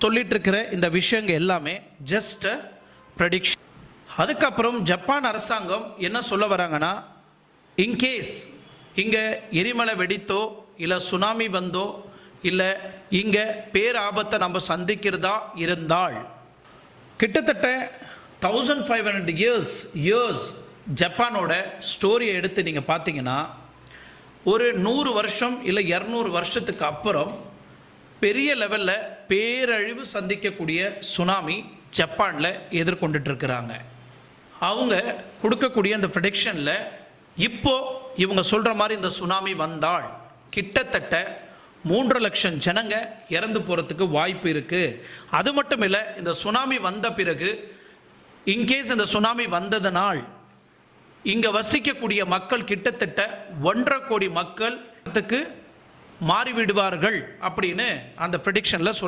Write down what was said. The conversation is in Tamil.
சொல்லிட்டு இருக்கிற இந்த விஷயங்க எல்லாமே ஜஸ்ட் ப்ரடிக்ஷன் அதுக்கப்புறம் ஜப்பான் அரசாங்கம் என்ன சொல்ல வராங்கன்னா இன்கேஸ் இங்கே எரிமலை வெடித்தோ இல்லை சுனாமி வந்தோ இல்லை இங்கே பேராபத்தை நம்ம சந்திக்கிறதா இருந்தால் கிட்டத்தட்ட thousand five hundred years years ஜப்பானோட ஸ்டோரியை எடுத்து நீங்கள் பார்த்தீங்கன்னா ஒரு நூறு வருஷம் இல்லை இரநூறு வருஷத்துக்கு அப்புறம் பெரிய லெவலில் பேரழிவு சந்திக்கக்கூடிய சுனாமி ஜப்பானில் எதிர்கொண்டுட்டு இருக்கிறாங்க அவங்க கொடுக்கக்கூடிய அந்த ப்ரடிக்ஷனில் இப்போ இவங்க சொல்கிற மாதிரி இந்த சுனாமி வந்தால் கிட்டத்தட்ட மூன்று லட்சம் ஜனங்க இறந்து போகிறதுக்கு வாய்ப்பு இருக்குது அது மட்டும் இல்லை இந்த சுனாமி வந்த பிறகு இன்கேஸ் இந்த சுனாமி வந்ததனால் இங்கே வசிக்கக்கூடிய மக்கள் கிட்டத்தட்ட ஒன்றரை கோடி மக்கள் மாறிவிடுவார்கள் அப்படின்னு அந்த ப்ரெடிக்ஷன்ல சொல்ல